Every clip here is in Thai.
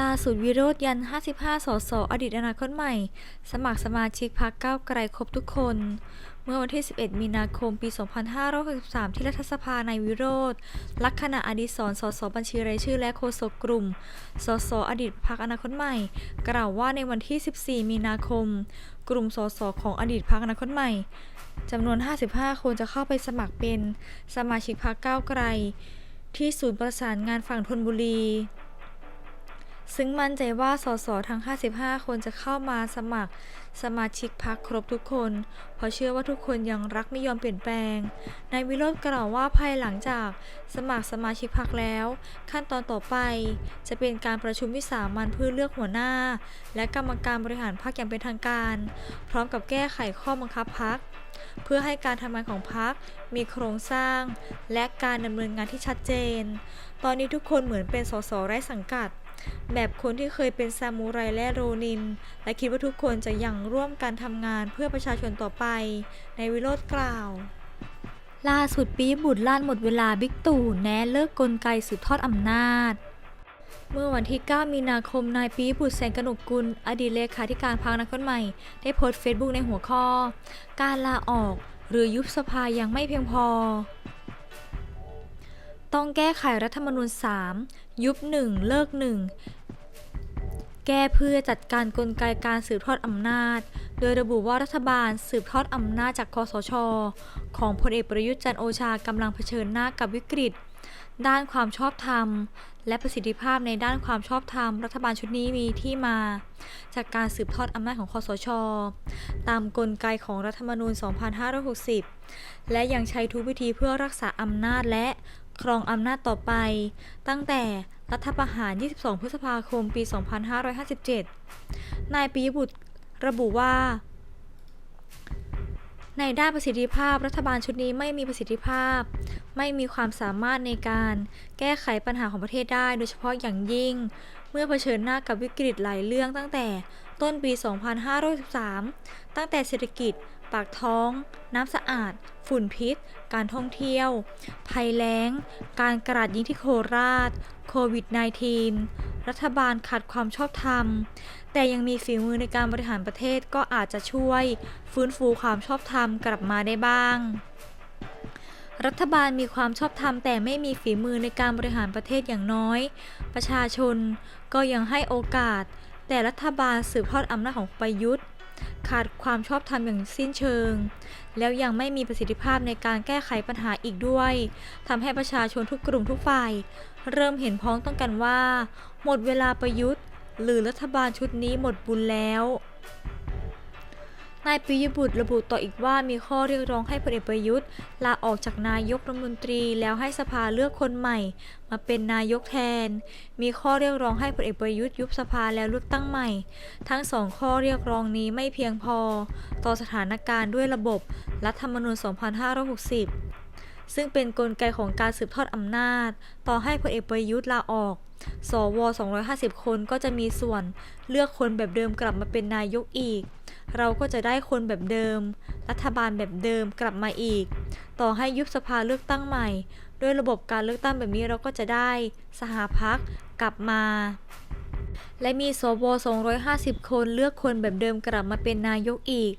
ล่าสุดวิโรธยัน 55 สส อดีตอนาคตใหม่ สมัครสมาชิกพรรคก้าวไกลครบทุกคน เมื่อวันที่ 11 มีนาคม ปี 2563 ที่รัฐสภาในวิโรธลักษณะอดีศรสส บัญชีรายชื่อและโฆษกกลุ่ม สส อดีตพรรคอนาคตใหม่ กล่าวว่าในวันที่ 14 มีนาคม กลุ่มสส ของอดีตพรรคอนาคตใหม่จำนวน 55 คนจะเข้าไปสมัครเป็นสมาชิกพรรคก้าวไกล ที่ศูนย์ประสานงานฝั่งธนบุรี ซึ่งมั่นใจว่าสสทั้ง 55 คนจะเข้ามาสมัครสมาชิกพรรคครบทุกคน เพราะเชื่อว่าทุกคนยังรักไม่ยอมเปลี่ยนแปลง นายวิโรจน์กล่าวว่าภายหลังจากสมัครสมาชิกพรรคแล้ว ขั้นตอนต่อไป จะเป็นการประชุมวิสามันเพื่อเลือกหัวหน้า และกรรมการบริหารพรรคอย่างเป็นทางการ พร้อมกับแก้ไขข้อบังคับพรรคเพื่อให้การทำงานของพรรคมีโครงสร้าง และการดำเนินงานที่ชัดเจน ตอนนี้ทุกคนเหมือนเป็นสสไร้สังกัด แบบคนที่เคยเป็นซามูไรและโรนิน และคิดว่าทุกคนจะยังร่วมกันทำงานเพื่อประชาชนต่อไป ในวิโรธกล่าว ล่าสุดปีบุตรล้านหมดเวลาบิ๊กตู่แนะเลิกกลไกสืบทอดอำนาจเมื่อวันที่ 9 มีนาคม นายปีบุตรแสงกนกกุล อดีตเลขาธิการพรรคอนาคตใหม่ ได้โพสต์เฟซบุ๊กในหัวข้อ การลาออกหรือยุบสภายังไม่เพียงพอ ต้องแก้ไขรัฐธรรมนูญ 3 ยุบ 1 เลิก 1 แก้เพื่อจัดการกลไกการสืบทอดอำนาจ โดยระบุว่ารัฐบาลสืบทอดอำนาจจากคอสช ของพลเอกประยุทธ์จันโอชากำลังเผชิญหน้ากับวิกฤต ด้านความชอบธรรม และประสิทธิภาพในด้านความชอบธรรม รัฐบาลชุดนี้มีที่มา จากการสืบทอดอำนาจของคอสช ตามกลไกของรัฐธรรมนูญ 2560 และยังใช้ทุกวิธีเพื่อรักษาอำนาจและ ครองอำนาจต่อไป ตั้งแต่รัฐประหาร 22 พฤษภาคม ปี 2557 นายปียบุตรระบุว่า ในด้านประสิทธิภาพรัฐบาลชุดนี้ไม่มีประสิทธิภาพ ไม่มีความสามารถในการแก้ไขปัญหาของประเทศได้โดยเฉพาะอย่างยิ่ง เมื่อเผชิญหน้ากับวิกฤตหลายเรื่องตั้งแต่ต้นปี 2513 ตั้งแต่เศรษฐกิจ ปากท้อง น้ำสะอาด ฝุ่นพิษ การท่องเที่ยว ภัยแล้ง การกราดยิงที่โคราช โควิด -19 รัฐบาลขาดความชอบธรรม แต่ยังมีฝีมือในการบริหารประเทศก็อาจจะช่วย ฟื้นฟูความชอบธรรมกลับมาได้บ้างรัฐบาลมีความชอบธรรมแต่ไม่มีฝีมือในการบริหารประเทศอย่างน้อย ประชาชนก็ยังให้โอกาส แต่รัฐบาลสืบทอดอำนาจของประยุทธ์ ขาดความชอบธรรมอย่างสิ้นเชิง แล้วยังไม่มีประสิทธิภาพในการแก้ไขปัญหาอีกด้วยทำให้ประชาชนทุกกลุ่มทุกฝ่าย เริ่มเห็นพ้องต้องกันว่า หมดเวลาประยุทธ์ หรือรัฐบาลชุดนี้หมดบุญแล้ว นายปิยบุตรระบุต่ออีกว่ามีข้อเรียกร้องให้พลเอกประยุทธ์ลาออกจากนายกรัฐมนตรีแล้วให้สภาเลือกคนใหม่ มาเป็นนายกแทน มีข้อเรียกร้องให้พลเอกประยุทธ์ยุบสภาแล้วเลือกตั้งใหม่ ทั้งสองข้อเรียกร้องนี้ไม่เพียงพอ ต่อสถานการณ์ด้วยระบบรัฐธรรมนูญ 2560 ซึ่งเป็นนกลไกของการสืบทอดอำนาจ ต่อให้พลเอกประยุทธ์ลาออก สว 250 คนก็จะมีส่วนเลือกคนแบบเดิมกลับมาเป็นนายกอีก เราก็จะได้คนแบบเดิม รัฐบาลแบบเดิมกลับมาอีก ต่อให้ยุบสภาเลือกตั้งใหม่ ด้วยระบบการเลือกตั้งแบบนี้เราก็จะได้สหพักกลับมาและมีสว 250 คนเลือกคนแบบเดิมกลับมาเป็นนายกอีก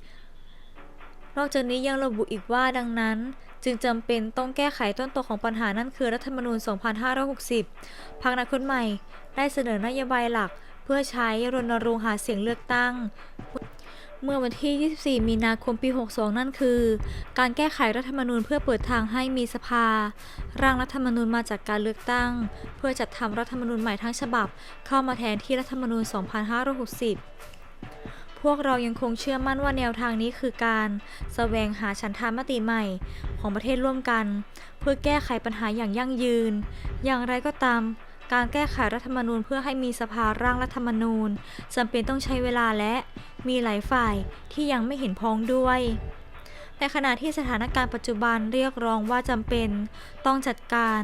นอกจากนี้ยังระบุอีกว่าดังนั้น จึงจำเป็นต้องแก้ไขต้นตอของปัญหานั่นคือรัฐธรรมนูญ 2560 พรรคอนาคตใหม่ ได้เสนอนโยบายหลัก เพื่อใช้รณรงค์หาเสียงเลือกตั้งเมื่อวันที่ 24 มีนาคม ปี 62 นั่นคือ การแก้ไขรัฐธรรมนูญเพื่อเปิดทางให้มีสภา ร่างรัฐธรรมนูญมาจากการเลือกตั้ง เพื่อจัดทำรัฐธรรมนูญใหม่ทั้งฉบับ เข้ามาแทนที่รัฐธรรมนูญ 2560 วกเรายังคงเชื่อมั่นว่าแนวทางนี้คือการแสวงหาฉันทามติใหม่ของประเทศร่วมกัน เพื่อแก้ไขปัญหาอย่างยั่งยืน อย่างไรก็ตาม การแก้ไขรัฐธรรมนูญเพื่อให้มีสภาร่างรัฐธรรมนูญจำเป็นต้องใช้เวลาและมีหลายฝ่ายที่ยังไม่เห็นพ้องด้วยในขณะที่สถานการณ์ปัจจุบันเรียกร้องว่าจำเป็น ต้องจัดการ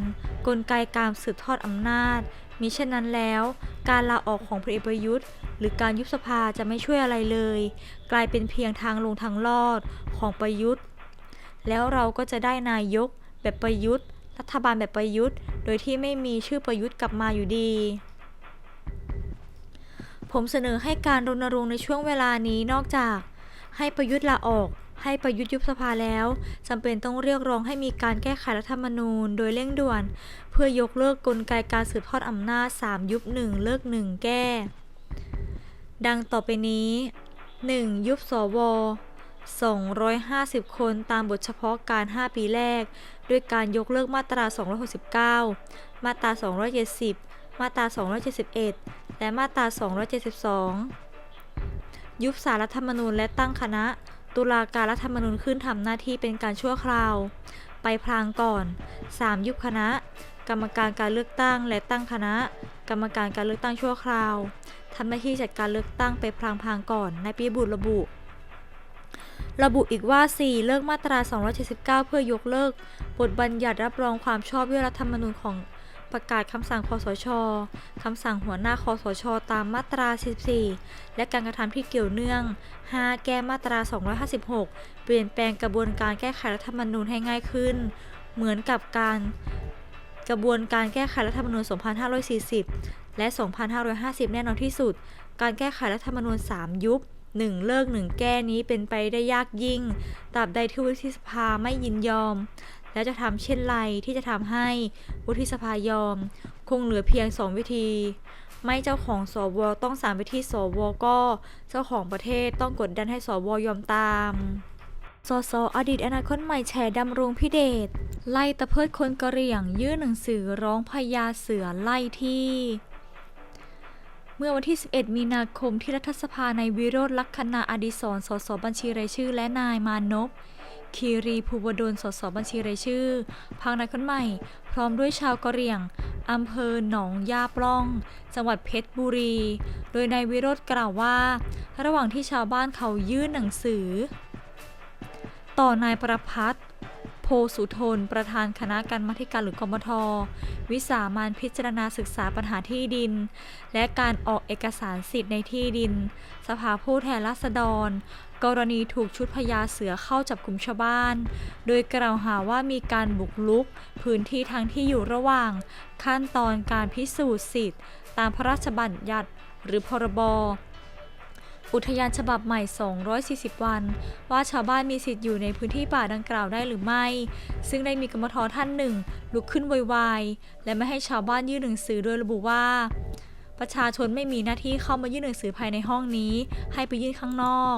กลไกการสืบทอดอำนาจ มิเช่นนั้นแล้ว การลาออกของพลเอกประยุทธ์ หรือการยุบสภาจะไม่ช่วยอะไรเลย กลายเป็นเพียงทางลงทางลอดของประยุทธ์ แล้วเราก็จะได้นายกแบบประยุทธ์ รัฐบาลแบบประยุทธ์ โดยที่ไม่มีชื่อประยุทธ์กลับมาอยู่ดี ผมเสนอให้การรณรงค์ในช่วงเวลานี้นอกจากให้ประยุทธ์ลาออก ให้ประยุทธ์ยุบสภาแล้วจำเป็นต้องเรียกร้องให้มีการแก้ไขรัฐธรรมนูญ โดยเร่งด่วน เพื่อยกเลิกกลไกการสืบทอดอำนาจ 3 ยุบ 1 เลิก 1 แก้ ดังต่อไปนี้ 1. ยุบสว250 คนตามบทเฉพาะการ 5 ปีแรก ด้วยการยกเลิกมาตรา 269 มาตรา 270 มาตรา 271 และมาตรา 272 ยุบสารรัฐธรรมนูญและตั้งคณะ ตุลาการรัฐธรรมนูญขึ้นทำหน้าที่เป็นการชั่วคราว ไปพลางก่อน 3. ยุบคณะ กรรมการการเลือกตั้งและตั้งคณะ กรรมการการเลือกตั้งชั่วคราวทำหน้าที่จัดการเลือกตั้งไปพลางๆก่อนในายปีบุตรระบุ ระบุอีกว่า 4. เลิกมาตรา 279 เพื่อยกเลิก บทบัญญัติรับรองความชอบด้วยรัฐธรรมนูญของ ประกาศคำสั่งคอสช คำสั่งหัวหน้าคอสช ตามมาตรา14และการกระทำที่เกี่ยวเนื่อง 5. แก้มาตรา 256 เปลี่ยนแปลงกระบวนการแก้ไขรัฐธรรมนูญให้ง่ายขึ้น เหมือนกับการกระบวนการแก้ไขรัฐธรรมนูญ 2540 และ 2550 แน่นอนที่สุด การแก้ไขรัฐธรรมนูญ 3 ยุบ1เลิก1แก้นี้เป็นไปได้ยากยิ่งตราบใดที่วุฒิสภาไม่ยินยอม แล้วจะทำเช่นไรที่จะทำให้วุฒิสภายอม คงเหลือเพียง2วิธี ไม่เจ้าของสวต้องสามวิธีสวก็เจ้าของประเทศต้องกดดันให้สวยอมตามสสอดีตอนาคตใหม่แฉดำรงพิเดชไล่ตะเพิดคนกะเหรี่ยง ยื่นหนังสือร้องพญาเสือไล่ที่ เมื่อวันที่ 11 มีนาคมที่รัฐสภาในวิโรธลักษณะอดิศรสสบัญชีรายชื่อและนายมานพ คีรีภูวดลสสบัญชีรายชื่อพังนายคนใหม่ พร้อมด้วยชาวกะเหรี่ยงอำเภอหนองยาปล้อง จังหวัดเพชรบุรี โดยนายวิโรธกล่าวว่า ระหว่างที่ชาวบ้านเขายื่นหนังสือ ต่อนายประพัฒน์ โพสุทน ประธานคณะกรรมาการหรือกมท วิสามันพิจารณาศึกษาปัญหาที่ดิน และการออกเอกสารสิทธิ์ในที่ดิน สภาผู้แทนราษฎร กรณีถูกชุดพญาเสือเข้าจับกลุ่มชาวบ้าน โดยกล่าวหาว่ามีการบุกรุก พื้นที่ทางที่อยู่ระหว่าง ขั้นตอนการพิสูจน์สิทธิ์ ตามพระราชบัญญัติ หรือพรบ อุทยานฉบับใหม่ 240 วัน ว่าชาวบ้านมีสิทธิ์อยู่ในพื้นที่ป่าดังกล่าวได้หรือไม่ ซึ่งได้มีกรรมทท่านหนึ่ง ลุกขึ้นโวยวายและไม่ให้ชาวบ้านยื่นหนังสือโดยระบุว่า ประชาชนไม่มีหน้าที่เข้ามายื่นหนังสือภายในห้องนี้ ให้ไปยื่นข้างนอก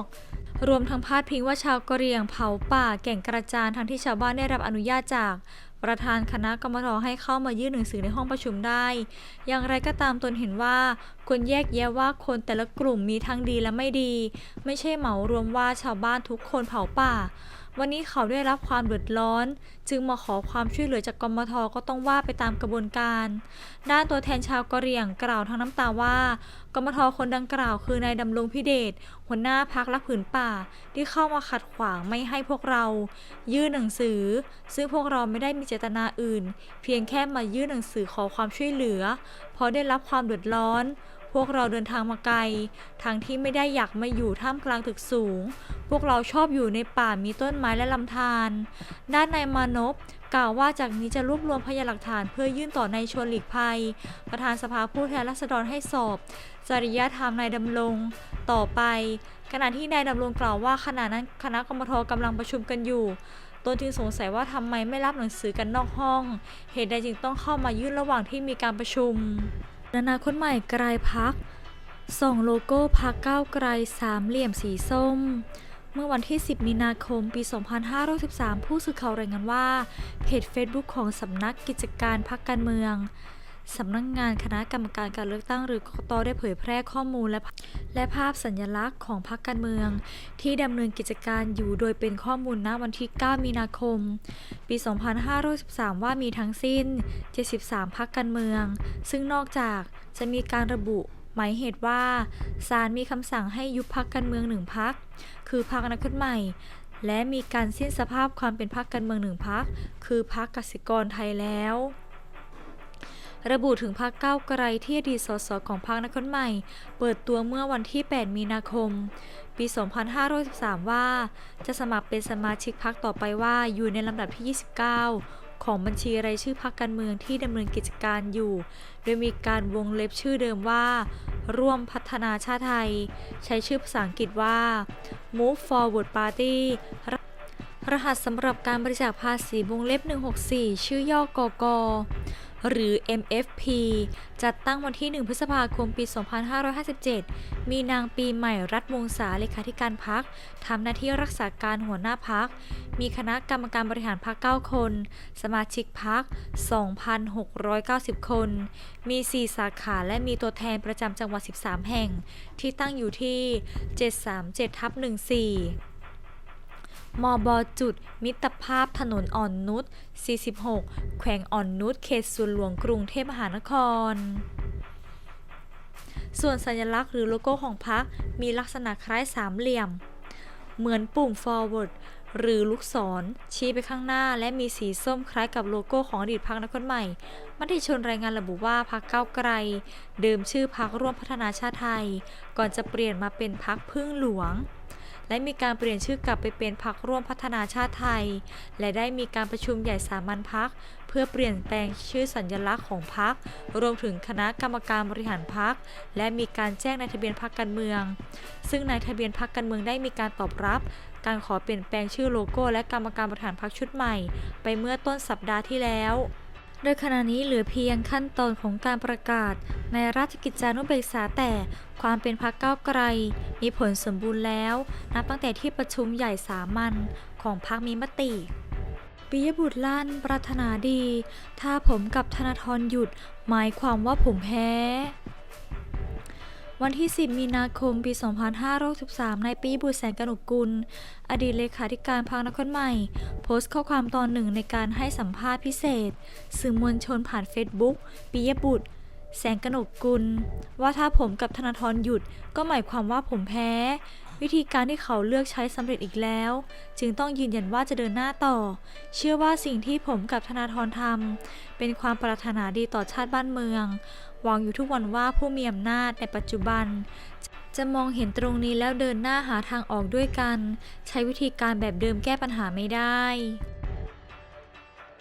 รวมทั้งพาดพิงว่าชาวกะเหรี่ยงเผาป่าแก่งกระจานทั้งที่ชาวบ้านได้รับอนุญาตจาก ประธานคณะกรรมการให้เข้ามายื่นหนังสือในห้องประชุมได้ อย่างไรก็ตามตนเห็นว่าควรแยกแยะว่าคนแต่ละกลุ่มมีทั้งดีและไม่ดี ไม่ใช่เหมารวมว่าชาวบ้านทุกคนเผาป่า วันนี้เขาได้รับความเดือดร้อน จึงมาขอความช่วยเหลือจากกมทก็ต้องว่าไปตามกระบวนการ ด้านตัวแทนชาวกะเหรี่ยงกล่าวทั้งน้ำตาว่ากมทคนดังกล่าวคือนายดำรงพิเดชหัวหน้าพักรักผืนป่า ที่เข้ามาขัดขวางไม่ให้พวกเรา ยื่นหนังสือ ซึ่งพวกเราไม่ได้มีเจตนาอื่น เพียงแค่มายื่นหนังสือขอความช่วยเหลือเพราะได้รับความเดือดร้อน วกเราเดินทางมาไกล ทางที่ไม่ได้อยากมาอยู่ท่ามกลางตึกสูง พวกเราชอบอยู่ในป่ามีต้นไม้และลำธาร ด้านนายมานพกล่าวว่าจากนี้จะรวบรวมพยานหลักฐานเพื่อยื่นต่อนายชวนหลีกภัย ประธานสภาผู้แทนราษฎรให้สอบ จริยธรรมนายดำรงต่อไป ขณะที่นายดำรงกล่าวว่าขณะนั้นคณะกรรมทกำลังประชุมกันอยู่ตนจึงสงสัยว่าทำไมไม่รับหนังสือกันนอกห้อง เหตุใดจึงต้องเข้ามายื่นระหว่างที่มีการประชุม นานาคตใหม่กลายพักส่องโลโก้พักก้าวไกลสามเหลี่ยมสีส้ม เมื่อวันที่ 10 มีนาคม ปี 2513 ผู้สื่อข่าวรายงานว่า เพจ Facebook ของสำนักกิจการพักการเมือง สำนักงงานคณะกรรมการการเลือกตั้งหรือกกตได้เผยแพร่ข้อมูลและและภาพสัญลักษณ์ของพรรคการเมือง ที่ดำเนินกิจการอยู่โดยเป็นข้อมูลณวันที่ 9 มีนาคม ปี 2513ว่ามีทั้งสิ้น 73พักการเมือง ซึ่งนอกจากจะมีการระบุหมายเหตุว่าศาลมีคำสั่งให้ยุบพักการเมืองหนึ่งพักคือพักอนาคตใหม่และมีการสิ้นสภาพความเป็นพักการเมืองหนึ่งพักคือพักกสิกรไทยแล้ว ระบุถึงพักก้าวไกลที่อดีตสสของพักนักคนใหม่ เปิดตัวเมื่อวันที่ 8 มีนาคม ปี 2513 ว่า จะสมัครเป็นสมาชิกพักต่อไปว่าอยู่ในลำดับที่ 29 ของบัญชีรายชื่อพักการเมืองที่ดำเนินกิจการอยู่ โดยมีการวงเล็บชื่อเดิมว่า ร่วมพัฒนาชาติไทย ใช้ชื่อภาษาอังกฤษว่า Move Forward Party รหัสสำหรับการบริจาคภาษีวงเล็บ 164 ชื่อย่อกก หรือ MFP จัดตั้งวันที่ 1 พฤษภาคม ปี 2557 มีนางปีใหม่รัฐวงศาเลขาธิการพักทำหน้าที่รักษาการหัวหน้าพัก มีคณะกรรมการบริหารพัก 9 คน สมาชิกพัก 2,690 คน มี 4 สาขาและมีตัวแทนประจำจังหวัด 13 แห่ง ที่ตั้งอยู่ที่ 737ทับ14 มบจุด มิตรภาพถนนอ่อนนุช 46 แขวงอ่อนนุช เขตสวนหลวงกรุงเทพมหานคร ส่วนสัญลักษณ์หรือโลโก้ของพรรคมีลักษณะคล้ายสามเหลี่ยม เหมือนปุ่ม forward หรือลูกศรชี้ไปข้างหน้า และมีสีส้มคล้ายกับโลโก้ของอดีตพรรคนักคนใหม่ มติชนรายงานระบุว่าพรรคก้าวไกล เดิมชื่อพรรคร่วมพัฒนาชาติไทย ก่อนจะเปลี่ยนมาเป็นพรรคพึ่งหลวง และมีการเปลี่ยนชื่อกลับไปเป็นพรรคร่วมพัฒนาชาติไทย และได้มีการประชุมใหญ่สามัญพักเพื่อเปลี่ยนแปลงชื่อสัญลักษณ์ของพรรครวมถึงคณะกรรมการบริหารพรรคและมีการแจ้งในทะเบียนพรรคการเมือง ซึ่งในทะเบียนพรรคการเมืองได้มีการตอบรับ การขอเปลี่ยนแปลงชื่อโลโก้ และกรรมการบริหารพรรคชุดใหม่ ไปเมื่อต้นสัปดาห์ที่แล้ว ดยขณะนี้เหลือเพียงขั้นตอนของการประกาศ ในราชกิจจานุเบกษาแต่ความเป็นพรรคก้าวไกล มีผลสมบูรณ์แล้ว นับตั้งแต่ที่ประชุมใหญ่สามัญของพรรคมีมติปิยบุตรลั่นปรารถนาดี ถ้าผมกับธนาธรหยุด หมายความว่าผมแพ้ วันที่ 10 มีนาคม ปี 2563ในปีบุตรแสงกนกกุล อดีตเลขาธิการพรรคนครใหม่ โพสต์ข้อความตอนหนึ่งในการให้สัมภาษณ์พิเศษ สื่อมวลชนผ่านเฟซบุ๊กปิยบุตร แสงกนกกุล ว่าถ้าผมกับธนาธรหยุดก็หมายความว่าผมแพ้ วิธีการที่เขาเลือกใช้สำเร็จอีกแล้ว จึงต้องยืนยันว่าจะเดินหน้าต่อ เชื่อว่าสิ่งที่ผมกับธนาธรทำเป็นความปรารถนาดีต่อชาติบ้านเมืองหวังอยู่ทุกวันว่าผู้มีอำนาจในปัจจุบัน จะมองเห็นตรงนี้แล้วเดินหน้าหาทางออกด้วยกัน ใช้วิธีการแบบเดิมแก้ปัญหาไม่ได้